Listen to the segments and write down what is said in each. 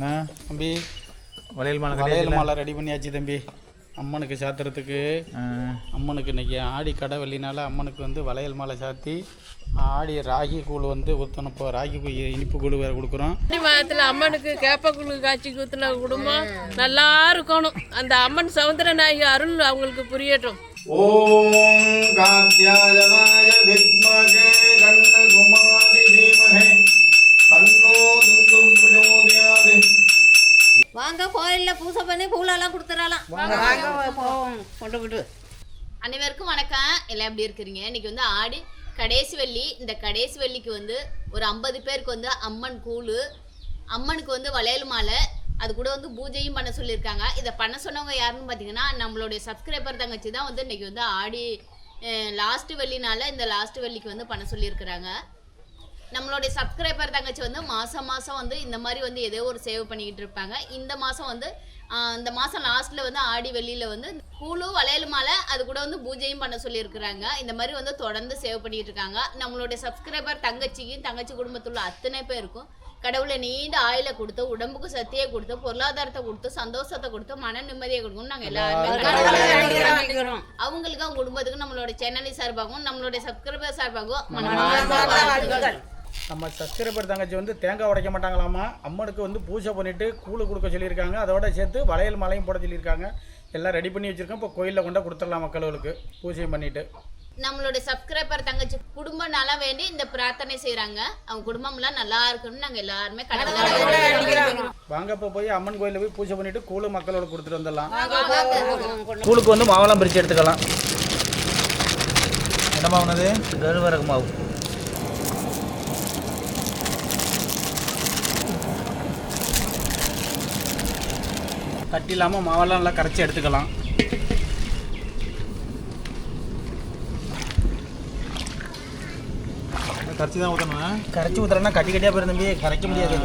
என்ன தம்பி. வளையல் மாலை வளையல் மாலை ரெடி பண்ணியாச்சு தம்பி. அம்மனுக்கு சாத்துறதுக்கு. அம்மனுக்கு இன்னைக்கு ஆடி கடை வெள்ளினால அம்மனுக்கு வந்து வளையல் மாலை சாத்தி ஆடி ராகி கூழ் வந்து ஊற்றணும் இப்போ ராகி கூழ் இனிப்பு கூழ் வேறு கொடுக்குறோம். மாதத்துல அம்மனுக்கு கேப்பக்குழு காட்சி ஊத்துன குடும்பம் நல்லா இருக்கணும். அந்த அம்மன் சவுந்தர நாயகி அருள் அவங்களுக்கு புரியட்டும். ஓம் காத்தியாயனாய அனைவருக்கும் வணக்கம். எல்லாம் எப்படி இருக்கிறீங்க? இன்னைக்கு வந்து ஆடி கடைசி வெள்ளி இந்த கடைசி வெள்ளிக்கு வந்து ஒரு ஐம்பது பேருக்கு வந்து அம்மன் கூழு அம்மனுக்கு வந்து வளையல் மாலை அது கூட வந்து பூஜையும் பண்ண சொல்லியிருக்காங்க. இதை பண்ண சொன்னவங்க யாருன்னு பார்த்தீங்கன்னா நம்மளுடைய சப்ஸ்கிரைபர் தங்கச்சி தான் வந்து இன்னைக்கு வந்து ஆடி லாஸ்ட் வெள்ளினால இந்த லாஸ்ட் வெள்ளிக்கு வந்து பண்ண சொல்லியிருக்கிறாங்க. நம்மளுடைய சப்ஸ்கிரைபர் தங்கச்சி வந்து மாதம் மாதம் வந்து இந்த மாதிரி வந்து ஏதோ ஒரு சேவ் பண்ணிக்கிட்டு இருப்பாங்க. இந்த மாதம் வந்து இந்த மாதம் லாஸ்ட்டில் வந்து ஆடி வெளியில் வந்து கூழு வளையல் மாலை அது கூட வந்து பூஜையும் பண்ண சொல்லியிருக்கிறாங்க. இந்த மாதிரி வந்து தொடர்ந்து சேவ் பண்ணிட்டு இருக்காங்க. நம்மளுடைய சப்ஸ்கிரைபர் தங்கச்சிக்கும் தங்கச்சி குடும்பத்தில் உள்ள அத்தனை பேருக்கும் கடவுளை நீண்ட ஆயில கொடுத்து உடம்புக்கு சக்தியை கொடுத்து பொருளாதாரத்தை கொடுத்து சந்தோஷத்தை கொடுத்து மன நிம்மதியை கொடுக்கணும் நாங்கள் எல்லாருமே அவங்களுக்கு அவங்க குடும்பத்துக்கு நம்மளோட சேனலி சார்பாகவும் நம்மளுடைய சப்ஸ்கிரைபர் சார்பாகவும். நம்ம சப்ஸ்கிரைபர் தங்கச்சி வந்து தேங்காய் உடைக்க மாட்டாங்களாமா? அம்மனுக்கு வந்து பூஜை பண்ணிட்டு கூழ் கொடுக்க சொல்லியிருக்காங்க. அதோட சேர்த்து வளையல் மாலையும் போட சொல்லியிருக்காங்க. எல்லாம் ரெடி பண்ணி வச்சுருக்கோம். இப்போ கோயிலில் கொண்டு கொடுத்துடலாம் மக்களுக்கு. பூஜையும் பண்ணிட்டு. நம்மளுடைய சப்ஸ்கிரைபர் தங்கச்சி குடும்பம் நல்லா வேண்டி இந்த பிரார்த்தனை செய்றாங்க. அவங்க குடும்பம்லாம் நல்லா இருக்கணும்னு நாங்க எல்லாருமே கடவுளை வாங்க இப்போ போய் அம்மன் கோயிலில் போய் பூஜை பண்ணிட்டு கூழ் மக்களோட கொடுத்துட்டு வந்துடலாம். கூழுக்கு வந்து மாவெல்லாம் பிரித்து எடுத்துக்கலாம். என்ன மாவுனது கருவரகு மாவு. கட்டி இல்லாமல் மாவெல்லாம் நல்லா கரைச்சி எடுத்துக்கலாம். கரைச்சி தான் ஊற்றணும் கரைச்சி ஊற்றுறேன்னா கட்டி கட்டியாக போய் தம்பி. கரைக்க முடியாது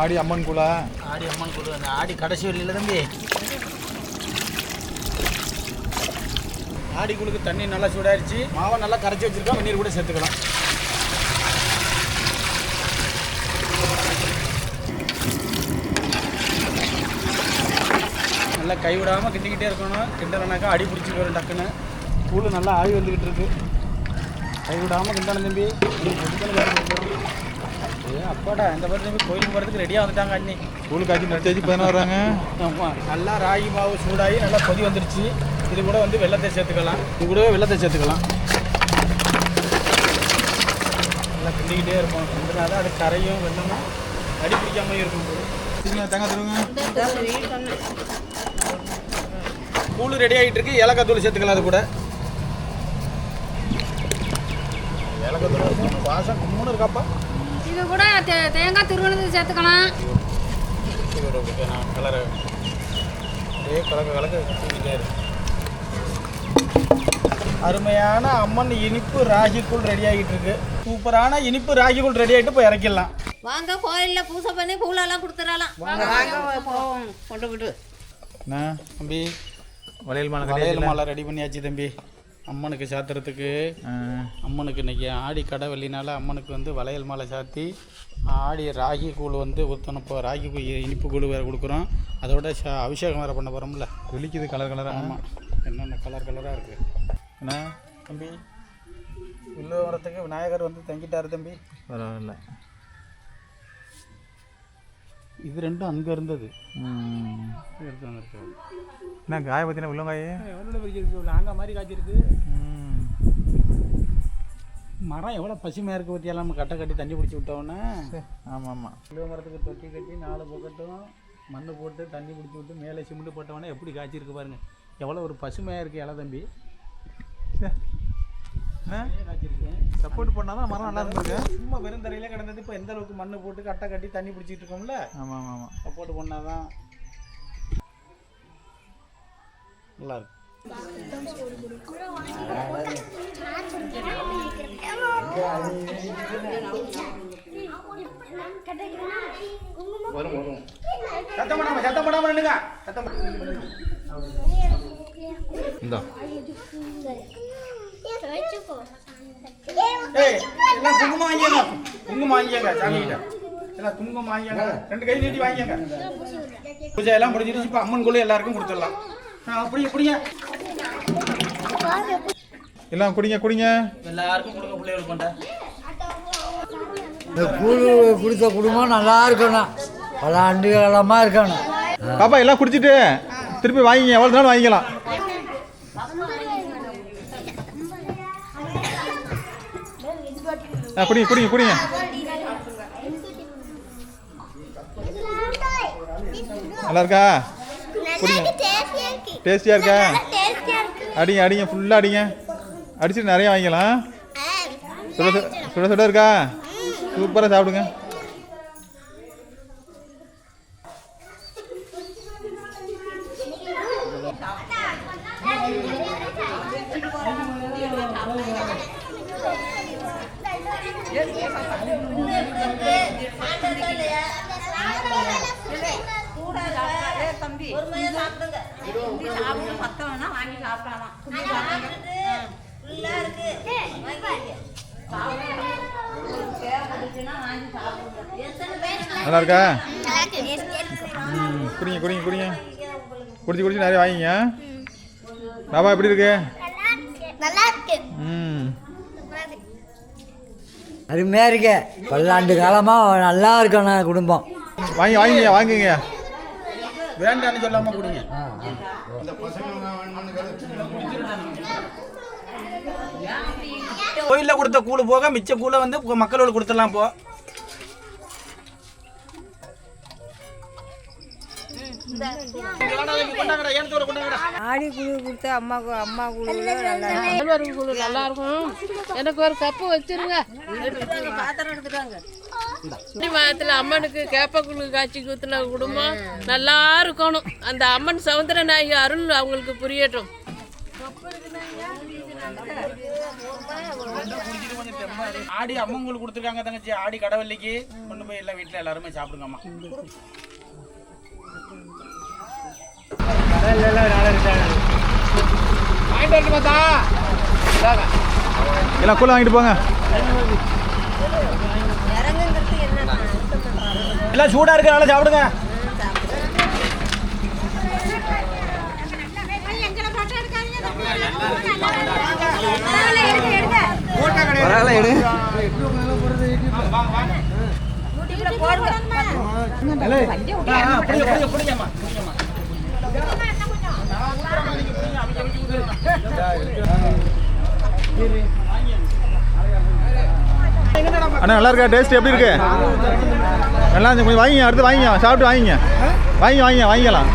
ஆடி அம்மன் கூலா. ஆடி அம்மன் கொடு அந்த ஆடி கடைசி வெளியில் தம்பி. ஆடி குழுக்கு தண்ணி நல்லா சூடாயிருச்சு. மாவை நல்லா கரைச்சி வச்சிருக்கோம். வெந்நீர் கூட சேர்த்துக்கலாம். நல்லா கை விடாமல் கிண்டிக்கிட்டே இருக்கணும். கிண்டலைனாக்கா அடி பிடிச்சி போயிடும் டக்குன்னு. கூழ் நல்லா ஆவி வந்துக்கிட்டு இருக்கு. கை விடாமல் கிண்டணும் தம்பி. ஏ அப்பாடா இந்த மாதிரி தம்பி கோயிலுக்கு போகிறதுக்கு ரெடியாக வந்துட்டாங்க அண்ணி. கூழு காய்ச்சி நடிச்சாச்சு பதினாறு வராங்க ஆமாம் நல்லா ராகி மாவு சூடாகி நல்லா கொதி வந்துருச்சு. இது கூட வந்து வெள்ளத்தை சேர்த்துக்கலாம். இது கூடவே வெள்ளத்தை சேர்த்துக்கலாம். நல்லா கிண்டிக்கிட்டே இருப்போம் கிண்டினா தான் அது கரையும் வெள்ளமும் அடி பிடிக்காம இருக்கும் சீக்கிரம் தேங்காய் தருவங்க. கூழ் ரெடி ஆகிட்டு இருக்கு. ஏலக்காய் தூள் சேர்த்துக்கலாம் அது கூட. ஏலக்காய் தூள் வாசம் கும்முன்னு இருக்காப்பா? இது கூட தேங்காய் துருவனது சேர்த்துக்கலாம். கலரை அப்படியே கலக்க கலக்க அருமையான அம்மன் இனிப்பு ராகிக்குள் ரெடி ஆகிட்டு இருக்கு. சூப்பரான இனிப்பு ராகிக்குள் ரெடி ஆகிட்டு போய் இறக்கிடலாம். வாங்க கோயில்ல பூஜை பண்ணி பூலெல்லாம் கொடுத்துடலாம். என்ன தம்பி? வளையல் மாலை வளையல் மாலை ரெடி பண்ணியாச்சு தம்பி. அம்மனுக்கு சாத்துறதுக்கு. அம்மனுக்கு இன்னைக்கு ஆடி கடை வெள்ளினால அம்மனுக்கு வந்து வளையல் மாலை சாத்தி ஆடி ராகி கூழ் வந்து ஊற்றணும் இப்போ ராகி கூழ் இனிப்பு கூழ் வேறு கொடுக்குறோம். அதோட ச- அபிஷேகம் வேறு பண்ண போகிறோம்ல வெளிக்குது கலர் கலராக ஆமாம் என்னென்ன கலர் கலராக இருக்குது என்ன? தம்பி உள்ள வரத்துக்கு விநாயகர் வந்து தங்கிட்டாரு தம்பி. பரவாயில்ல. இது ரெண்டும் அங்கே இருந்தது. ம். எடுத்து வந்திருக்காரு என்ன காய பற்றின உள்ளங்காயே எவ்வளோ பெரிய இருக்கு லாங்கா மாதிரி காய்ச்சிருக்கு. மரம் எவ்வளோ பசுமையாக இருக்குது பற்றியெல்லாம் நம்ம கட்டை கட்டி தண்ணி பிடிச்சி விட்டோன்னே ஆமாம் ஆமாம் விழுவ மரத்துக்கு தொட்டி கட்டி நாலு பக்கட்டும் மண் போட்டு தண்ணி பிடிச்சி விட்டு மேலே சிமெண்ட் போட்டவொடனே எப்படி காய்ச்சிருக்கு பாருங்க. எவ்வளோ ஒரு பசுமையாக இருக்குது இலை தம்பி. சப்போர்ட் பண்ணால் தான் மரம் நல்லா இருந்திருக்கு. சும்மா வெறும் தரையில கிடந்தது. இப்போ எந்த அளவுக்கு மண் போட்டு கட்டை கட்டி தண்ணி பிடிச்சிட்டு இருக்கோம்ல? ஆமாம் ஆமாம் சப்போர்ட் பண்ணாதான் நல்லா இருக்கு. சத்தம் பண்ணாம சத்தம் பண்ணாம நின்னுங்க சத்தம் சாமி கிட்ட எல்லாம் வாங்கிங்க ரெண்டு கை நீட்டி வாங்கிங்க பூஜை எல்லாம் முடிஞ்சிருச்சு இப்போ அம்மன் குழு எல்லாருக்கும் கொடுத்துடலாம். அப்படி இப்படிங்க எல்லாம் குடிங்க குடிங்க. எல்லாருக்கும் கொடுங்க பிள்ளைகளுக்கு கொண்ட. இந்த கூழ் குடித்த குடும்பம் நல்லா இருக்கணும். பல ஆண்டு காலமாக இருக்கணும். பாப்பா எல்லாம் குடிச்சிட்டு திருப்பி வாங்கிங்க எவ்வளோ நாள் வாங்கிக்கலாம்? ஆ குடிங்க குடிங்க குடிங்க. நல்லா இருக்கா? குடிங்க டேஸ்டியா இருக்கா. அடிங்க அடிங்க ஃபுல்லாக அடிங்க. அடிச்சுட்டு நிறைய வாங்கிக்கலாம். சுட சுட சுட சுட இருக்கா? சூப்பராக சாப்பிடுங்க. நல்லா இருக்கா? ம். குடிங்க குடிங்க குடிங்க. குடிச்சு குடிச்சு நிறைய வாங்கிங்க. பாபா எப்படி இருக்கு? நல்லா இருக்கு. ம். அருமையாக இருக்கு. பல்லாண்டு காலமாக நல்லா இருக்கணும் குடும்பம். வாங்கி வாங்கிங்க வாங்குங்க. வேண்டாம்னு சொல்லாம குடிங்க. கோயிலில் கொடுத்த கூழ் போக மிச்ச கூழை வந்து மக்களோட கொடுத்துடலாம் போ. ஆடி குழு கொடுத்தா அம்மா அம்மா குழு குழு நல்லா இருக்கும் எனக்கு ஒரு கப்பு வச்சிருங்க பாத்திரம் மாதத்துல அம்மனுக்கு கேப்பக்குழு காய்ச்சி ஊத்துன குடும்பம் நல்லா இருக்கணும் அந்த அம்மன் சவுந்தர நாயகி அருள் அவங்களுக்கு புரியட்டும் ஆடி அம்மன் கொடுத்துருக்காங்க தங்கச்சி. ஆடி கடவள்ளிக்கு. கொண்டு போய் எல்லாம் வீட்டில் எல்லாருமே சாப்பிடுங்கம்மா. வாங்கிட்டு வரட்டு பார்த்தா எல்லாம் கூழ வாங்கிட்டு போங்க. எல்லாம் சூடாக இருக்கிறனால சாப்பிடுங்க. புரியுங்கம்மா அண்ணா நல்லா இருக்கா? டேஸ்ட் எப்படி இருக்கு? நல்லா இருந்து கொஞ்சம் வாங்கிங்க அடுத்து வாங்கிங்க சாப்பிட்டு வாங்கிங்க. வாங்கி வாங்கிங்க வாங்கிக்கலாம்.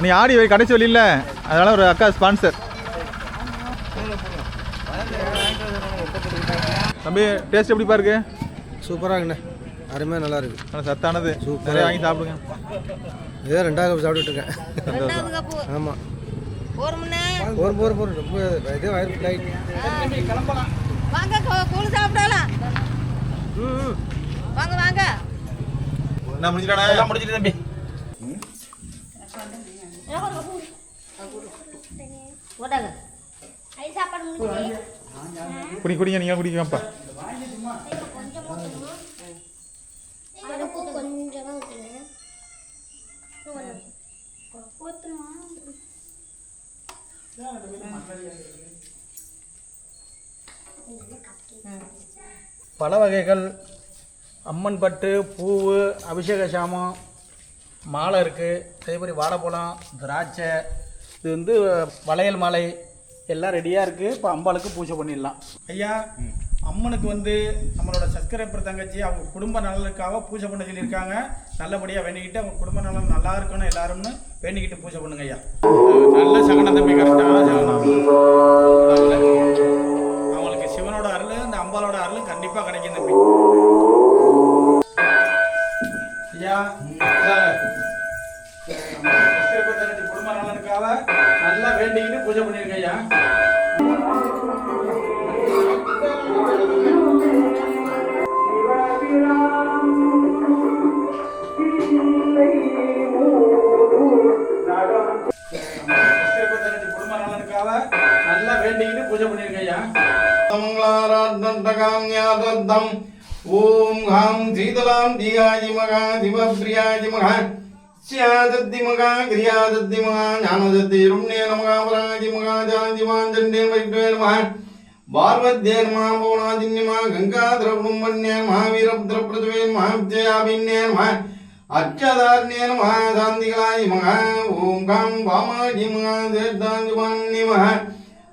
நீ ஆடி வை- கடைசி வழி இல்லை அதனால ஒரு அக்கா ஸ்பான்சர் தம்பி டேஸ்ட் எப்படிப்பா இருக்கு சூப்பராக இருக்குண்ணே. அருமையாக நல்லா இருக்கு. நல்லா சத்தானது. நிறைய வாங்கி சாப்பிடுங்க. இதே ரெண்டாவது கப் சாப்பிட்டுட்டு இருக்கேன். ஆமாம் போருமுன்னே போர் போர் போர். ரொம்ப இதே வயிறு ஃபுல் ஆகிட்டு வாங்க கூழ் சாப்பிடலாம். வாங்க வாங்க. என்ன முடிஞ்சிட்டானே? எல்லாம் முடிச்சிட்டு தம்பி. குடி குடிங்க நீங்கள் குடிங்கப்பா அடுப்பு கொஞ்சம் தான் ஊற்றுங்க ஊற்றுமா பல வகைகள். அம்மன் பட்டு பூவு அபிஷேக சாமம் மாலை இருக்குது அதே வாழைப்பழம் திராட்சை இது வந்து வளையல் மாலை எல்லாம் ரெடியாக இருக்குது இப்போ அம்பாளுக்கு பூஜை பண்ணிடலாம். ஐயா அம்மனுக்கு வந்து நம்மளோட சப்ஸ்கிரைபர் தங்கச்சி அவங்க குடும்ப நலனுக்காக பூஜை பண்ண சொல்லியிருக்காங்க. நல்லபடியாக வேண்டிக்கிட்டு அவங்க குடும்ப நலம் நல்லா இருக்கணும் எல்லாரும்னு வேண்டிக்கிட்டு பூஜை பண்ணுங்க ஐயா. நல்ல சகனம் தம்பி கரெக்டாக சகனம். மங்களாராத்மந்தகாம்யாதத்தம் ஓம் ஹாம் சீதலாம் தியாஜி மகா சிவப்பிரியாஜி மகா ஸ்யாதத்தி மகா கிரியாதத்தி மகா ஞானதத்தி ருண்யே நமகா பராஜி மகா ஜாதி மாஞ்சண்டே வைட்வே நமகா பார்வத்யே நமா போனாதின்யமா கங்காதர குடும்பன்யே மகாவீரபுத்திர பிரதுவே மகாவித்யாபின்யே நம அச்சதார்ணே நம சாந்திகளாய் மகா. ஓம் காம் பாமாஜி மகா தேர்தாஞ்சுமான்ய மகா.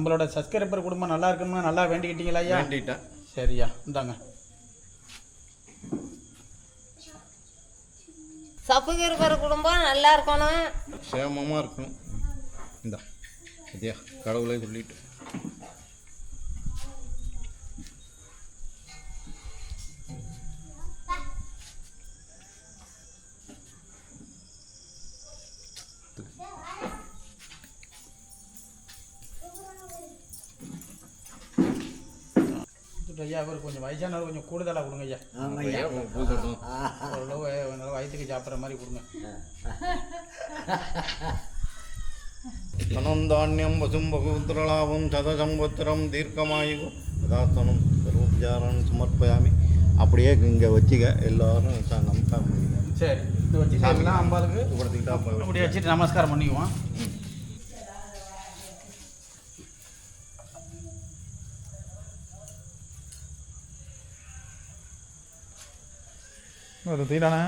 நம்மளோட சப்ஸ்கிரைபர் குடும்பம் நல்லா இருக்கணும்னு நல்லா வேண்டிக்கிட்டீங்களா ஐயா? வேண்டிட்டேன். சரியா இந்தாங்க. இருக்கிற குடும்பம் நல்லா இருக்கணும். சேமமாக இருக்கணும். இந்த ஐயா கடவுளே சொல்லிட்டு. ஐயா அவர் கொஞ்சம் வயசானவர் கொஞ்சம் கூடுதலாக கொடுங்க ஐயா. ஓரளவு நல்லா வயிற்றுக்கு சாப்பிட்ற மாதிரி கொடுங்க. தனந்தானியம் வசும் பகுத்திரளாவும் சதசம்பத்திரம் தீர்க்கமாயு யதாஸ்தனம் சர்வோபச்சாரம் சமர்ப்பயாமி. அப்படியே இங்கே வச்சுக்க எல்லாரும் ச- நமஸ்காரம் சரி வச்சு சாமிலாம் அம்பாளுக்கு அப்படி வச்சுட்டு நமஸ்காரம் பண்ணிக்குவோம். ஒரு தீடானே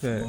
சரி